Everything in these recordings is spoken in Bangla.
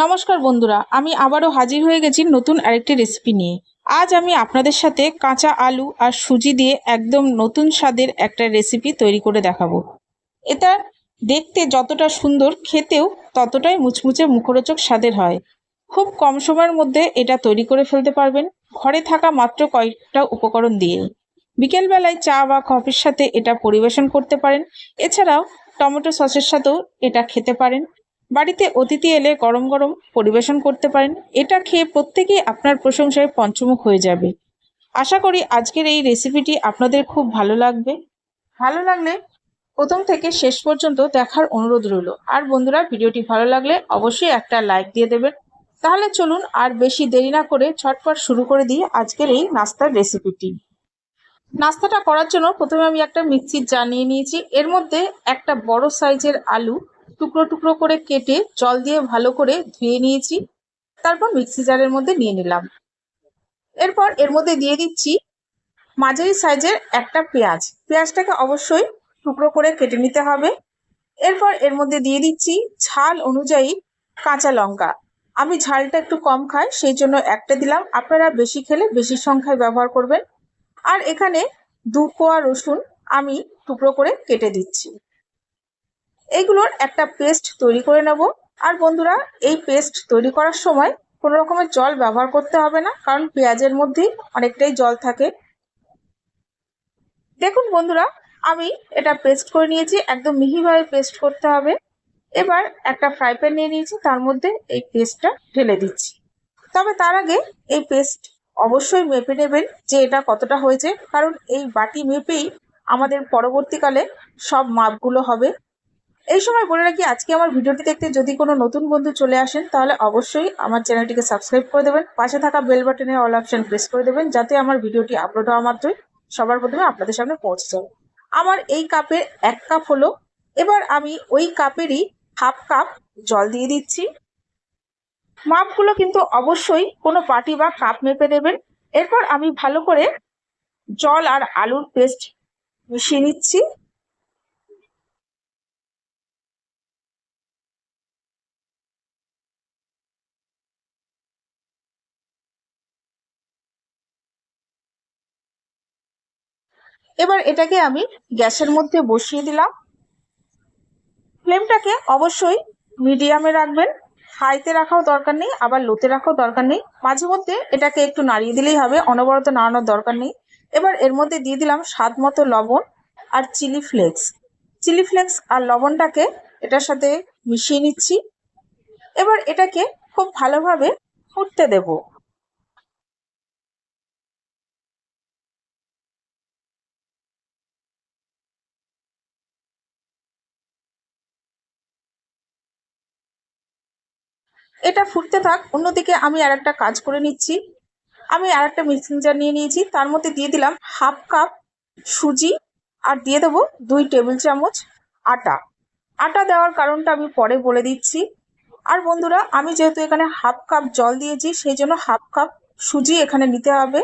নমস্কার বন্ধুরা, আমি আবারও হাজির হয়ে গেছি নতুন আরেকটি রেসিপি নিয়ে। আজ আমি আপনাদের সাথে কাঁচা আলু আর সুজি দিয়ে একদম নতুন স্বাদের একটা রেসিপি তৈরি করে দেখাবো। এটা দেখতে যতটা সুন্দর, খেতেও ততটাই মুচমুচে মুখরোচক স্বাদের হয়। খুব কম সময়ের মধ্যে এটা তৈরি করে ফেলতে পারবেন। ঘরে থাকা মাত্র কয়েকটা উপকরণ দিয়ে বিকেলবেলায় চা বা কফির সাথে এটা পরিবেশন করতে পারেন। এছাড়াও টমেটো সসের সাথেও এটা খেতে পারেন। বাড়িতে অতিথি এলে গরম গরম পরিবেশন করতে পারেন। এটা খেয়ে প্রত্যেকেই আপনার প্রশংসায় পঞ্চমুখ হয়ে যাবে। আশা করি আজকের এই রেসিপিটি আপনাদের খুব ভালো লাগবে। ভালো লাগলে প্রথম থেকে শেষ পর্যন্ত দেখার অনুরোধ রইল। আর বন্ধুরা, ভিডিওটি ভালো লাগলে অবশ্যই একটা লাইক দিয়ে দেবেন। তাহলে চলুন আর বেশি দেরি না করে ছটপট শুরু করে দিই আজকের এই নাস্তার রেসিপিটি নাস্তাটা করার জন্য প্রথমে আমি একটা মিক্সির জার নিয়ে নিয়েছি। এর মধ্যে একটা বড় সাইজের আলু টুকরো টুকরো করে কেটে জল দিয়ে ভালো করে ধুয়ে নিয়েছি। তারপর মিক্সি জারের মধ্যে নিয়ে নিলাম। এরপর এর মধ্যে দিয়ে দিচ্ছি মাঝারি সাইজের একটা পেঁয়াজ। পেঁয়াজটাকে অবশ্যই টুকরো করে কেটে নিতে হবে। এরপর এর মধ্যে দিয়ে দিচ্ছি ঝাল অনুযায়ী কাঁচা লঙ্কা। আমি ঝালটা একটু কম খাই, সেই জন্য একটা দিলাম। আপনারা বেশি খেলে বেশি সংখ্যায় ব্যবহার করবেন। আর এখানে দু কোয়া রসুন আমি টুকরো করে কেটে দিচ্ছি। এইগুলোর একটা পেস্ট তৈরি করে নেব। আর বন্ধুরা, এই পেস্ট তৈরি করার সময় কোনো রকমের জল ব্যবহার করতে হবে না, কারণ পেঁয়াজের মধ্যেই অনেকটাই জল থাকে। দেখুন বন্ধুরা, আমি এটা পেস্ট করে নিয়েছি, একদম মিহিভাবে পেস্ট করতে হবে। এবার একটা ফ্রাই প্যান নিয়ে নিয়েছি, তার মধ্যে এই পেস্টটা ঢেলে দিচ্ছি। তবে তার আগে এই পেস্ট অবশ্যই মেপে নেবেন যে এটা কতটা হয়েছে, কারণ এই বাটি মেপেই আমাদের পরবর্তীকালে সব মাপগুলো হবে। এই সময় বলে রাখি আজকে আমার ভিডিওটি দেখতে যদি কোনো নতুন বন্ধু চলে আসেন, তাহলে অবশ্যই আমার চ্যানেলটিকে সাবস্ক্রাইব করে দেবেন। পাশে থাকা বেল বাটনে অল অপশন প্রেস করে দেবেন, যাতে আমার ভিডিওটি আপলোড হওয়া মাত্রই সবার প্রথমে আপনাদের সামনে পৌঁছে যাবে আমার এই কাপের এক কাপ হলো। এবার আমি ওই কাপেরই হাফ কাপ জল দিয়ে দিচ্ছি। মাপগুলো কিন্তু অবশ্যই কোনো পাটি বা কাপ মেপে দেবেন এরপর আমি ভালো করে জল আর আলুর পেস্ট মিশিয়ে নিচ্ছি। এবার এটাকে আমি গ্যাসের মধ্যে বসিয়ে দিলাম। ফ্লেমটাকে অবশ্যই মিডিয়ামে রাখবেন। হাইতে রাখাও দরকার নেই, আবার লোতে রাখাও দরকার নেই। মাঝে মধ্যে এটাকে একটু নাড়িয়ে দিলেই হবে, অনবরত নাড়ানোর দরকার নেই। এবার এর মধ্যে দিয়ে দিলাম স্বাদ মতো লবণ আর চিলি ফ্লেক্স। চিলি ফ্লেক্স আর লবণটাকে এটার সাথে মিশিয়ে নিচ্ছি। এবার এটাকে খুব ভালোভাবে ফুটতে দেবো। এটা ফুটতে থাক, অন্যদিকে আমি আর একটা কাজ করে নিচ্ছি। আমি আর একটা মিক্সিং জার নিয়ে নিয়েছি, তার মধ্যে দিয়ে দিলাম হাফ কাপ সুজি আর দিয়ে দেবো দুই টেবিল চামচ আটা। আটা দেওয়ার কারণটা আমি পরে বলে দিচ্ছি। আর বন্ধুরা, আমি যেহেতু এখানে হাফ কাপ জল দিয়েছি, সেই জন্য হাফ কাপ সুজি এখানে নিতে হবে।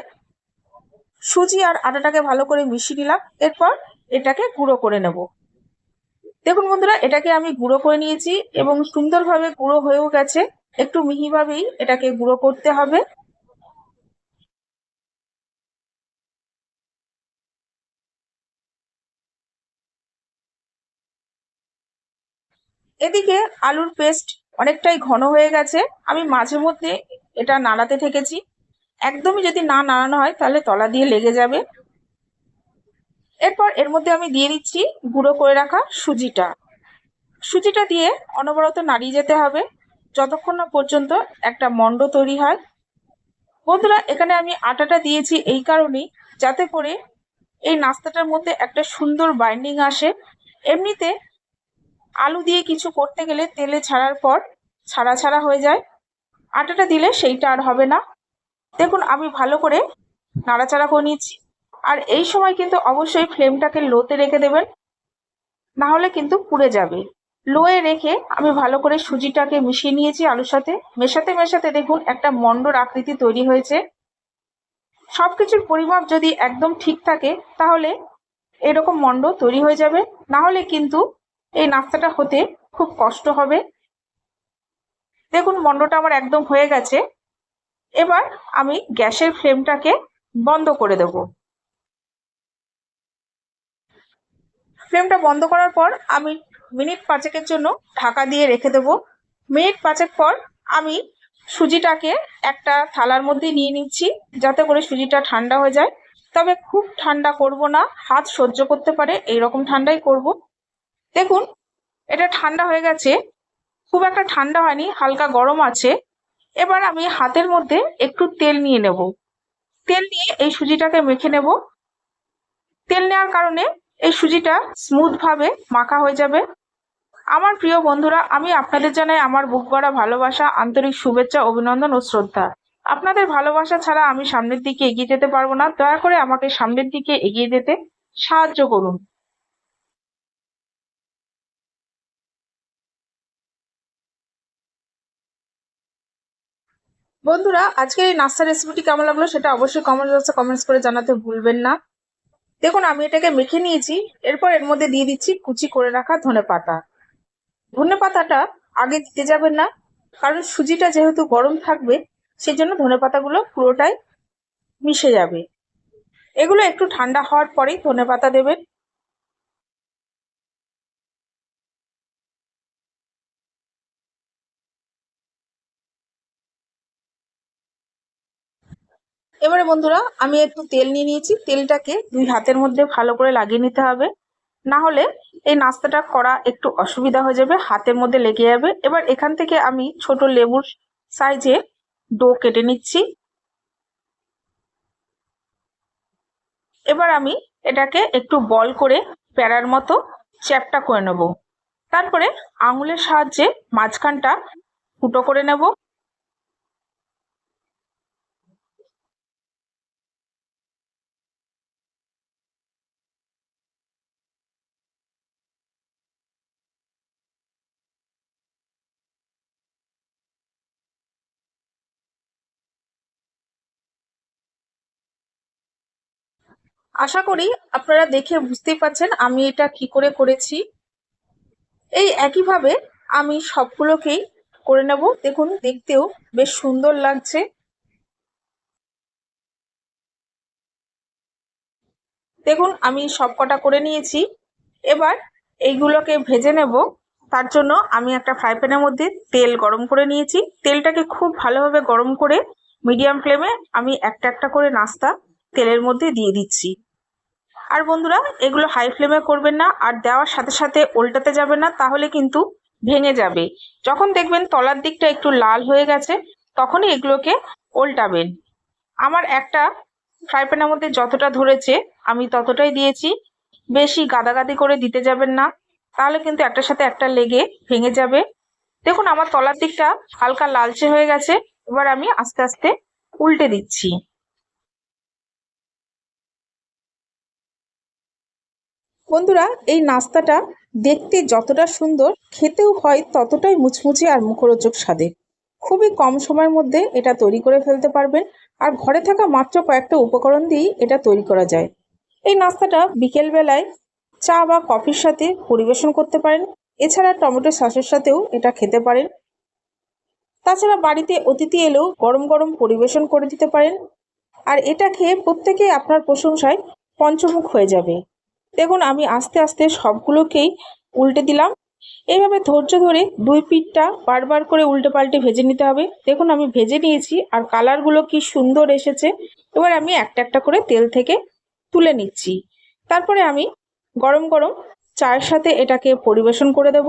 সুজি আর আটাটাকে ভালো করে মিশিয়ে নিলাম, এরপর এটাকে গুঁড়ো করে নেব। দেখুন বন্ধুরা, এটাকে আমি গুঁড়ো করে নিয়েছি এবং সুন্দরভাবে গুঁড়ো হয়েও গেছে। একটু মিহিভাবেই এটাকে গুঁড়ো করতে হবে। এদিকে আলুর পেস্ট অনেকটাই ঘন হয়ে গেছে। আমি মাঝে মধ্যে এটা নাড়াতে থেকেছি একদমই যদি না নাড়ানো হয়, তাহলে তলা দিয়ে লেগে যাবে। এরপর এর মধ্যে আমি দিয়ে দিচ্ছি গুঁড়ো করে রাখা সুজিটা। সুজিটা দিয়ে অনবরত নাড়িয়ে যেতে হবে। যতক্ষণ না পর্যন্ত একটা মণ্ড তৈরি হয়। বন্ধুরা, এখানে আমি আটাটা দিয়েছি এই কারণেই, যাতে করে এই নাস্তাটার মধ্যে একটা সুন্দর বাইন্ডিং আসে। এমনিতে আলু দিয়ে কিছু করতে গেলে তেলে ছাড়ার পর ছাড়া ছাড়া হয়ে যায়। আটাটা দিলে সেইটা আর হবে না। দেখুন, আমি ভালো করে নাড়াচাড়া করে নিচ্ছি আর এই সময় কিন্তু অবশ্যই ফ্লেমটাকে লোতে রেখে দেবেন। না হলে কিন্তু পুড়ে যাবে। লোয়ে রেখে আমি ভালো করে সুজিটাকে মিশিয়ে নিয়েছি আলুর সাথে। মেশাতে মেশাতে দেখুন একটা মন্ডর আকৃতি তৈরি হয়েছে। সব কিছুর পরিমাপ যদি একদম ঠিক থাকে, তাহলে এরকম মন্ড তৈরি হয়ে যাবে। না হলে কিন্তু এই নাস্তাটা হতে খুব কষ্ট হবে। দেখুন মন্ডটা আমার একদম হয়ে গেছে। এবার আমি গ্যাসের ফ্লেমটাকে বন্ধ করে দেব। ফ্লেমটা বন্ধ করার পর আমি মিনিট পাঁচেকের জন্য ঢাকা দিয়ে রেখে দেব। মিনিট পাঁচেক পর আমি সুজিটাকে একটা থালার মধ্যে নিয়ে নিচ্ছি, যাতে করে সুজিটা ঠান্ডা হয়ে যায়। তবে খুব ঠান্ডা করব না, হাত সহ্য করতে পারে এই রকম ঠান্ডাই করব। দেখুন, এটা ঠান্ডা হয়ে গেছে। খুব একটা ঠান্ডা হয়নি, হালকা গরম আছে। এবার আমি হাতের মধ্যে একটু তেল নিয়ে নেব। তেল নিয়ে এই সুজিটাকে মেখে নেব। তেল নেওয়ার কারণে এই সুজিটা স্মুথভাবে মাখা হয়ে যাবে। আমার প্রিয় বন্ধুরা, আমি আপনাদের জানাই আমার বুক ভরা ভালোবাসা, আন্তরিক শুভেচ্ছা, অভিনন্দন ও শ্রদ্ধা। আপনাদের ভালোবাসা ছাড়া আমি সামনের দিকে এগিয়ে যেতে পারব না। দয়া করে আমাকে সামনের দিকে এগিয়ে যেতে সাহায্য করুন। বন্ধুরা, আজকের এই নাস্তা রেসিপিটি কেমন লাগল সেটা অবশ্যই কমেন্ট বক্সে কমেন্টস করে জানাতে ভুলবেন না। দেখুন, আমি এটাকে মেখে নিয়েছি, এরপর এর মধ্যে দিয়ে দিচ্ছি কুচি করে রাখা ধনে পাতা। ধনে পাতাটা আগে দিতে যাবেন না, কারণ সুজিটা যেহেতু গরম থাকবে সেই জন্য ধনে পাতাগুলো পুরোটাই মিশে যাবে। এগুলো একটু ঠান্ডা হওয়ার পরেই ধনে পাতা দেবেন। এবারে বন্ধুরা, আমি একটু তেল নিয়ে নিয়েছি। তেলটাকে দুই হাতের মধ্যে ভালো করে লাগিয়ে নিতে হবে। না হলে এই নাস্তাটা করা একটু অসুবিধা হয়ে যাবে, হাতের মধ্যে লেগে যাবে। এবার এখান থেকে আমি ছোট লেবুর সাইজে ডো কেটে নিচ্ছি। এবার আমি এটাকে একটু বল করে প্যারার মতো চ্যাপটা করে নেব। তারপরে আঙুলের সাহায্যে মাঝখানটা ফুটো করে নেব। আশা করি আপনারা দেখে বুঝতেই পারছেন আমি এটা কি করে করেছি। এই একইভাবে আমি সবগুলোকেই করে নেব। দেখুন, দেখতেও বেশ সুন্দর লাগছে। দেখুন, আমি সব কটা করে নিয়েছি। এবার এইগুলোকে ভেজে নেব। তার জন্য আমি একটা ফ্রাই প্যানের মধ্যে তেল গরম করে নিয়েছি। তেলটাকে খুব ভালোভাবে গরম করে মিডিয়াম ফ্লেমে আমি একটা একটা করে নাস্তা তেলের মধ্যে দিয়ে দিচ্ছি। আর বন্ধুরা, এগুলো হাই ফ্লেমে করবেন না, আর দেওয়ার সাথে সাথে উল্টাতে যাবে না, তাহলে কিন্তু ভেঙে যাবে। যখন দেখবেন তলার দিকটা একটু লাল হয়ে গেছে, তখনই এগুলোকে উল্টাবেন। আমার একটা ফ্রাই প্যানের মধ্যে যতটা ধরেছে, আমি ততটাই দিয়েছি। বেশি গাদাগাদি করে দিতে যাবেন না, তাহলে কিন্তু একটার সাথে একটা লেগে ভেঙে যাবে। দেখুন, আমার তলার দিকটা হালকা লালচে হয়ে গেছে, এবার আমি আস্তে আস্তে উল্টে দিচ্ছি। বন্ধুরা, এই নাস্তাটা দেখতে যতটা সুন্দর, খেতেও হয় ততটাই মুচমুচে আর মুখরোচক স্বাদের খুবই কম সময়ের মধ্যে এটা তৈরি করে ফেলতে পারবেন। আর ঘরে থাকা মাত্র কয়েকটা উপকরণ দিয়েই এটা তৈরি করা যায়। এই নাস্তাটা বিকেলবেলায় চা বা কফির সাথে পরিবেশন করতে পারেন। এছাড়া টমেটো সসের সাথেও এটা খেতে পারেন। তাছাড়া বাড়িতে অতিথি এলেও গরম গরম পরিবেশন করে দিতে পারেন। আর এটা খেয়ে প্রত্যেকেই আপনার প্রশংসায় পঞ্চমুখ হয়ে যাবে। দেখুন, আমি আস্তে আস্তে সবগুলোকেই উল্টে দিলাম। এইভাবে ধৈর্য ধরে দুই পিঠটা বারবার করে উল্টে পাল্টে ভেজে নিতে হবে। দেখুন, আমি ভেজে নিয়েছি আর কালারগুলো কি সুন্দর এসেছে। এবার আমি একটা একটা করে তেল থেকে তুলে নিচ্ছি। তারপরে আমি গরম গরম চায়ের সাথে এটাকে পরিবেশন করে দেব।